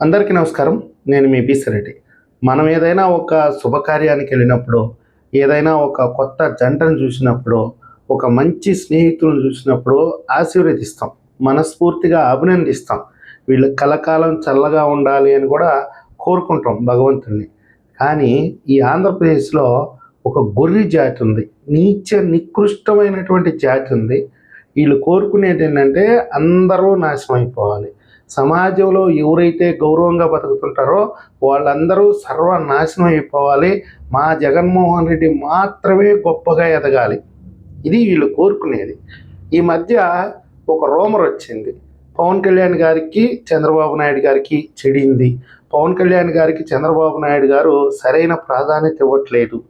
అందరికీ నమస్కారం. నేను మీ రెడ్డి మనం ఏదైనా ఒక శుభకార్యానికి వెళ్ళినప్పుడు ఏదైనా ఒక కొత్త జంటను చూసినప్పుడు ఒక మంచి స్నేహితులను చూసినప్పుడు ఆశీర్వదిస్తాం. మనస్ఫూర్తిగా అభినందిస్తాం. వీళ్ళు కలకాలం చల్లగా ఉండాలి అని కూడా కోరుకుంటాం భగవంతుణ్ణి. కానీ ఈ ఆంధ్రప్రదేశ్లో ఒక గొర్రె జాతి ఉంది. నీచ నికృష్టమైనటువంటి జాతి ఉంది. వీళ్ళు కోరుకునేది ఏంటంటే అందరూ నాశనం అయిపోవాలి. సమాజంలో ఎవరైతే గౌరవంగా బతుకుతుంటారో వాళ్ళందరూ సర్వనాశనం అయిపోవాలి. మా జగన్మోహన్ రెడ్డి మాత్రమే గొప్పగా ఎదగాలి. ఇది వీళ్ళు కోరుకునేది. ఈ మధ్య ఒక రోమర్ వచ్చింది. పవన్ కళ్యాణ్ గారికి చంద్రబాబు నాయుడు గారికి చెడింది. పవన్ కళ్యాణ్ గారికి చంద్రబాబు నాయుడు గారు సరైన ప్రాధాన్యత ఇవ్వట్లేదు.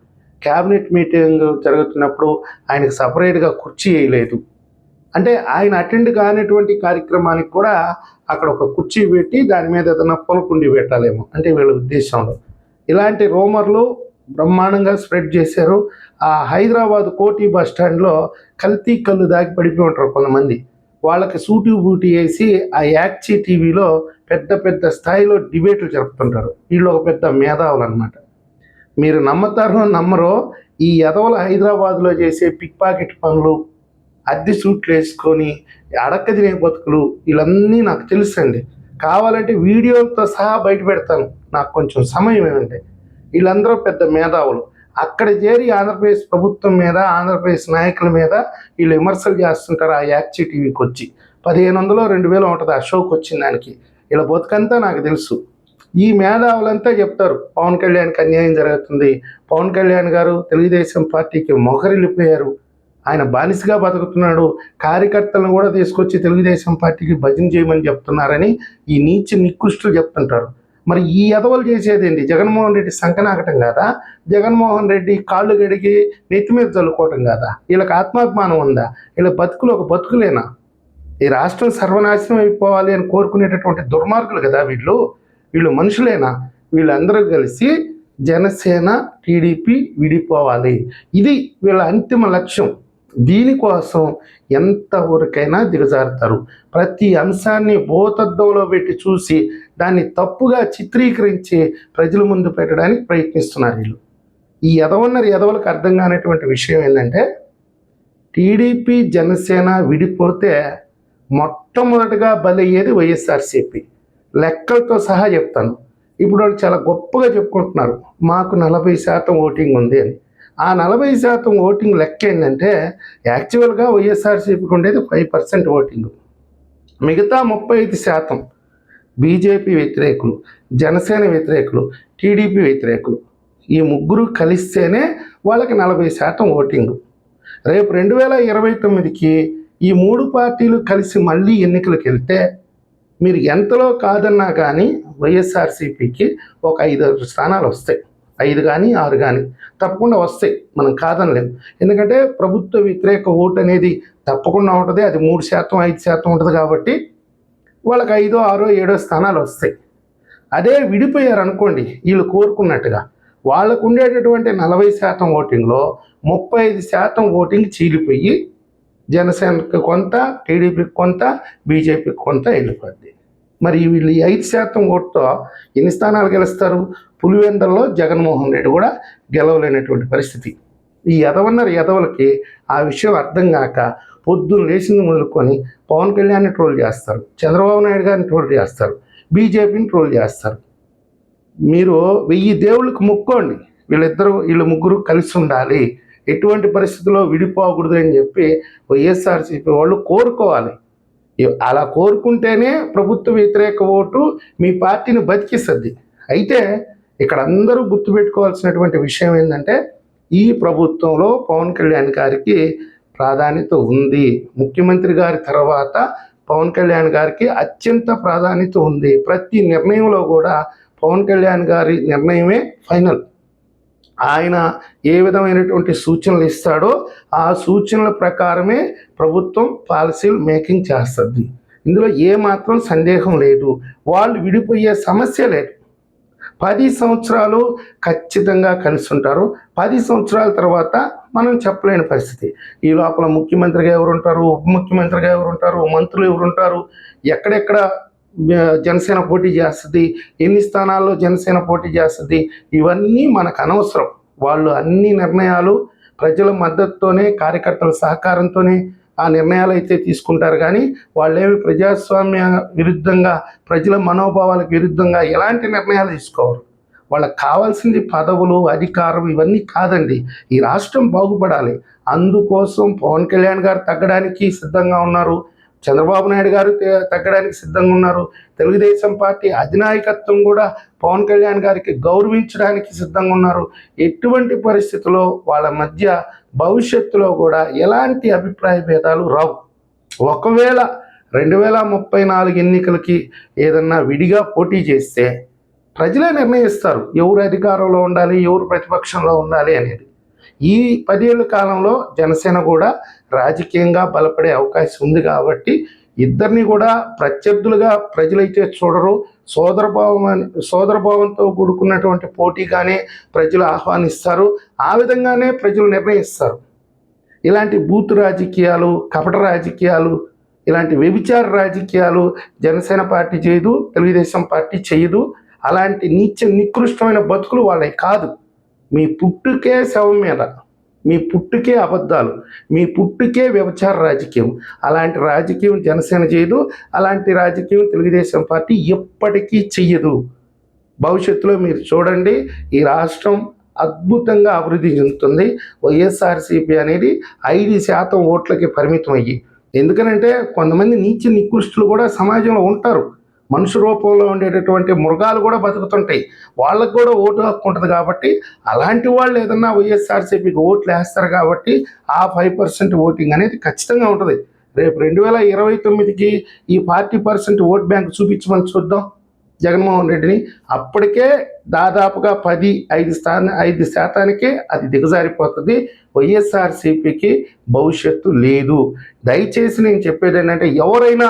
క్యాబినెట్ మీటింగ్ జరుగుతున్నప్పుడు ఆయనకు సపరేట్గా కుర్చీ వేయలేదు. అంటే ఆయన అటెండ్ కానిటువంటి కార్యక్రమానికి కూడా అక్కడ ఒక కుర్చీ పెట్టి దాని మీద ఏదైనా పొలకుండి పెట్టాలేమో. అంటే వీళ్ళ ఉద్దేశంలో. ఇలాంటి రోమర్లు బ్రహ్మాండంగా స్ప్రెడ్ చేశారు. ఆ హైదరాబాద్ కోటి బస్ స్టాండ్లో కల్తీ కళ్ళు దాగి పడిపోయి ఉంటారు కొంతమంది. వాళ్ళకి సూటి బూటి వేసి ఆ యాక్చి టీవీలో పెద్ద పెద్ద స్థాయిలో డిబేట్లు జరుపుతుంటారు. వీళ్ళు ఒక పెద్ద మేధావులు అనమాట మీరు నమ్మతారో నమ్మరో ఈ ఎదవల హైదరాబాద్లో చేసే పిక్ పాకెట్ పనులు అద్దె సూట్లు వేసుకొని అడక్క తినే బతుకులు వీళ్ళన్నీ నాకు తెలుసండి. కావాలంటే వీడియోలతో సహా బయట పెడతాను. నాకు కొంచెం సమయం ఏమంటే వీళ్ళందరూ పెద్ద మేధావులు. అక్కడ చేరి ఆంధ్రప్రదేశ్ ప్రభుత్వం మీద ఆంధ్రప్రదేశ్ నాయకుల మీద వీళ్ళు విమర్శలు చేస్తుంటారు ఆ యాక్చి టీవీకి వచ్చి పదిహేను వందలు రెండు వేలు ఉంటుంది ఆ షోకి వచ్చిన దానికి. వీళ్ళ బతుకంతా నాకు తెలుసు. ఈ మేధావులంతా చెప్తారు పవన్ కళ్యాణ్కి అన్యాయం జరుగుతుంది. పవన్ కళ్యాణ్ గారు తెలుగుదేశం పార్టీకి మొగరిల్లిపోయారు ఆయన బానిసగా బతుకుతున్నాడు. కార్యకర్తలను కూడా తీసుకొచ్చి తెలుగుదేశం పార్టీకి భజన చేయమని చెప్తున్నారని ఈ నీచి నికృష్టులు చెప్తుంటారు. మరి ఈ ఎదవలు చేసేదేంటి? జగన్మోహన్ రెడ్డి సంకనాకటం కాదా? జగన్మోహన్ రెడ్డి కాళ్ళు గడిగి నెత్తి మీద చల్లుకోవటం కాదా? వీళ్ళకి ఆత్మాభిమానం ఉందా? వీళ్ళ బతుకులు ఒక బతుకులేనా? ఈ రాష్ట్రం సర్వనాశనం అయిపోవాలి అని కోరుకునేటటువంటి దుర్మార్గులు కదా వీళ్ళు? వీళ్ళు మనుషులేనా? వీళ్ళందరూ కలిసి జనసేన టీడీపీ విడిపోవాలి. ఇది వీళ్ళ అంతిమ లక్ష్యం. దీనికోసం ఎంతవరకైనా దిగజారుతారు. ప్రతి అంశాన్ని భూతద్దంలో పెట్టి చూసి దాన్ని తప్పుగా చిత్రీకరించి ప్రజల ముందు పెట్టడానికి ప్రయత్నిస్తున్నారు వీళ్ళు. ఈ ఎదవన్నరు ఎదవలకు అర్థం కానటువంటి విషయం ఏంటంటే టీడీపీ జనసేన విడిపోతే మొట్టమొదటిగా బలయ్యేది వైఎస్ఆర్సీపీ. లెక్కలతో సహా చెప్తాను. ఇప్పుడు వాళ్ళు చాలా గొప్పగా చెప్పుకుంటున్నారు. మాకు నలభై శాతం ఓటింగ్ ఉంది అని. ఆ నలభై శాతం ఓటింగ్ లెక్క ఏంటంటే యాక్చువల్గా వైఎస్ఆర్సీపీకి ఉండేది ఫైవ్ పర్సెంట్ ఓటింగ్. మిగతా ముప్పై ఐదు శాతం బీజేపీ వ్యతిరేకులు జనసేన వ్యతిరేకులు టీడీపీ వ్యతిరేకులు. ఈ ముగ్గురు కలిస్తేనే వాళ్ళకి నలభై శాతం ఓటింగ్. రేపు రెండు వేల ఇరవై తొమ్మిదికి ఈ మూడు పార్టీలు కలిసి మళ్ళీ ఎన్నికలకు వెళ్తే మీరు ఎంతలో కాదన్నా కానీ వైఎస్ఆర్సీపీకి ఒక ఐదు స్థానాలు వస్తాయి. ఐదు కానీ ఆరు కానీ తప్పకుండా వస్తాయి. మనం కాదనలేము ఎందుకంటే ప్రభుత్వ వ్యతిరేక ఓటు అనేది తప్పకుండా ఉంటుంది. అది మూడు శాతం ఐదు శాతం ఉంటుంది కాబట్టి వాళ్ళకి ఐదో ఆరో ఏడో స్థానాలు వస్తాయి. అదే విడిపోయారు అనుకోండి వీళ్ళు కోరుకున్నట్టుగా వాళ్ళకు ఉండేటటువంటి నలభై శాతం ఓటింగ్లో ముప్పై ఐదు శాతం ఓటింగ్ చీలిపోయి జనసేనకి కొంత టీడీపీకి కొంత బీజేపీకి కొంత వెళ్ళిపోద్ది. మరి వీళ్ళు ఐదు శాతం ఓటుతో ఎన్ని స్థానాలు గెలుస్తారు? పులివెందల్లో జగన్మోహన్ రెడ్డి కూడా గెలవలేనటువంటి పరిస్థితి. ఈ ఎదవన్నర ఎదవలకి ఆ విషయం అర్థం కాక పొద్దున్న లేచింది మొదలుకొని పవన్ కళ్యాణ్ని ట్రోల్ చేస్తారు. చంద్రబాబు నాయుడు గారిని ట్రోల్ చేస్తారు. బీజేపీని ట్రోల్ చేస్తారు. మీరు వెయ్యి దేవుళ్ళకి మొక్కోండి. వీళ్ళిద్దరూ వీళ్ళు ముగ్గురు కలిసి ఉండాలి. ఎటువంటి పరిస్థితుల్లో విడిపోకూడదు అని చెప్పి వైఎస్ఆర్సీపీ వాళ్ళు కోరుకోవాలి. అలా కోరుకుంటేనే ప్రభుత్వ వ్యతిరేక ఓటు మీ పార్టీని బతికిస్తుంది. అయితే ఇక్కడ అందరూ గుర్తుపెట్టుకోవాల్సినటువంటి విషయం ఏంటంటే ఈ ప్రభుత్వంలో పవన్ కళ్యాణ్ గారికి ప్రాధాన్యత ఉంది. ముఖ్యమంత్రి గారి తర్వాత పవన్ కళ్యాణ్ గారికి అత్యంత ప్రాధాన్యత ఉంది. ప్రతి నిర్ణయంలో కూడా పవన్ కళ్యాణ్ గారి నిర్ణయమే ఫైనల్. ఆయన ఏ విధమైనటువంటి సూచనలు ఇస్తాడో ఆ సూచనల ప్రకారమే ప్రభుత్వం పాలసీలు మేకింగ్ చేస్తుంది. ఇందులో ఏమాత్రం సందేహం లేదు. వాళ్ళు విడిపోయే సమస్య లేదు. పది సంవత్సరాలు ఖచ్చితంగా కలిసి ఉంటారు పది సంవత్సరాల తర్వాత మనం చెప్పలేని పరిస్థితి. ఈ లోపల ముఖ్యమంత్రిగా ఎవరుంటారు? ఉప ముఖ్యమంత్రిగా ఎవరు ఉంటారు మంత్రులు ఎవరు ఉంటారు ఎక్కడెక్కడ జనసేన పోటీ చేస్తుంది ఎన్ని స్థానాల్లో జనసేన పోటీ చేస్తుంది ఇవన్నీ మనకు అనవసరం. వాళ్ళు అన్ని నిర్ణయాలు ప్రజల మద్దతుతోనే కార్యకర్తల సహకారంతోనే ఆ నిర్ణయాలు అయితే తీసుకుంటారు. కానీ వాళ్ళేమి ప్రజాస్వామ్య విరుద్ధంగా ప్రజల మనోభావాలకు విరుద్ధంగా ఎలాంటి నిర్ణయాలు తీసుకోరు? వాళ్ళకి కావాల్సింది పదవులు అధికారం ఇవన్నీ కాదండి. ఈ రాష్ట్రం బాగుపడాలి. అందుకోసం పవన్ కళ్యాణ్ గారు తగ్గడానికి సిద్ధంగా ఉన్నారు. చంద్రబాబు నాయుడు గారు తగ్గడానికి సిద్ధంగా ఉన్నారు. తెలుగుదేశం పార్టీ అధినాయకత్వం కూడా పవన్ కళ్యాణ్ గారికి గౌరవించడానికి సిద్ధంగా ఉన్నారు. ఎటువంటి పరిస్థితుల్లో వాళ్ళ మధ్య భవిష్యత్తులో కూడా ఎలాంటి అభిప్రాయ భేదాలు రావు. ఒకవేళ రెండు వేల ముప్పై నాలుగు ఎన్నికలకి ఏదన్నా విడిగా పోటీ చేస్తే ప్రజలే నిర్ణయిస్తారు. ఎవరు అధికారంలో ఉండాలి ఎవరు ప్రతిపక్షంలో ఉండాలి అనేది. ఈ పదేళ్ళ కాలంలో జనసేన కూడా రాజకీయంగా బలపడే అవకాశం ఉంది కాబట్టి ఇద్దరిని కూడా ప్రత్యర్థులుగా ప్రజలైతే చూడరు. సోదరభావం సోదరభావంతో కూడుకున్నటువంటి పోటీగానే ప్రజలు ఆహ్వానిస్తారు. ఆ విధంగానే ప్రజలు నిర్ణయిస్తారు. ఇలాంటి బూత్ రాజకీయాలు కపట రాజకీయాలు ఇలాంటి వ్యభిచార రాజకీయాలు జనసేన పార్టీ చేయదు తెలుగుదేశం పార్టీ చేయదు. అలాంటి నీచ నికృష్టమైన బతుకులు వాళ్ళవి కాదు. మీ పుట్టుకే శవం మీద మీ పుట్టుకే అబద్ధాలు మీ పుట్టుకే వ్యభిచార రాజకీయం. అలాంటి రాజకీయం జనసేన చేయదు అలాంటి రాజకీయం తెలుగుదేశం పార్టీ ఎప్పటికీ చెయ్యదు. భవిష్యత్తులో మీరు చూడండి ఈ రాష్ట్రం అద్భుతంగా అభివృద్ధి చెందుతుంది. వైఎస్ఆర్సీపీ అనేది ఐదు శాతం ఓట్లకి పరిమితం అయ్యి ఎందుకనంటే కొంతమంది నీచ నికృష్టులు కూడా సమాజంలో ఉంటారు. మనుషు రూపంలో ఉండేటటువంటి మృగాలు కూడా బతుకుతుంటాయి. వాళ్ళకు కూడా ఓటు హక్కు ఉంటుంది కాబట్టి అలాంటి వాళ్ళు ఏదన్నా వైఎస్ఆర్సీపీకి ఓట్లు వేస్తారు కాబట్టి ఆ ఫైవ్ పర్సెంట్ ఓటింగ్ అనేది ఖచ్చితంగా ఉంటుంది. రేపు రెండు వేల ఇరవై తొమ్మిదికి ఈ ఫార్టీ పర్సెంట్ ఓట్ బ్యాంక్ చూపించమని చూద్దాం జగన్మోహన్ రెడ్డిని. అప్పటికే దాదాపుగా పది ఐదు స్థాన ఐదు శాతానికే అది దిగజారిపోతుంది. వైఎస్ఆర్సీపీకి భవిష్యత్తు లేదు. దయచేసి నేను చెప్పేది ఏంటంటే ఎవరైనా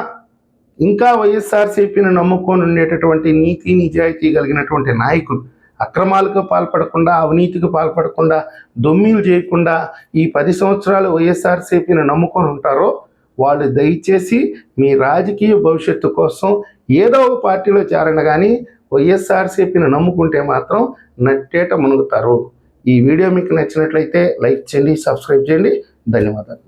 ఇంకా వైఎస్ఆర్సీపీని నమ్ముకొని ఉండేటటువంటి నీతి నిజాయితీ కలిగినటువంటి నాయకులు అక్రమాలకు పాల్పడకుండా అవినీతికి పాల్పడకుండా దొమ్మిలు చేయకుండా ఈ పది సంవత్సరాలు వైఎస్ఆర్సీపీని నమ్ముకొని ఉంటారో వాళ్ళు దయచేసి మీ రాజకీయ భవిష్యత్తు కోసం ఏదో ఒక పార్టీలో చేరండి కానీ వైఎస్ఆర్సీపీని నమ్ముకుంటే మాత్రం నట్టేట మునుగుతారు. ఈ వీడియో మీకు నచ్చినట్లయితే లైక్ చేయండి సబ్స్క్రైబ్ చేయండి. ధన్యవాదాలు.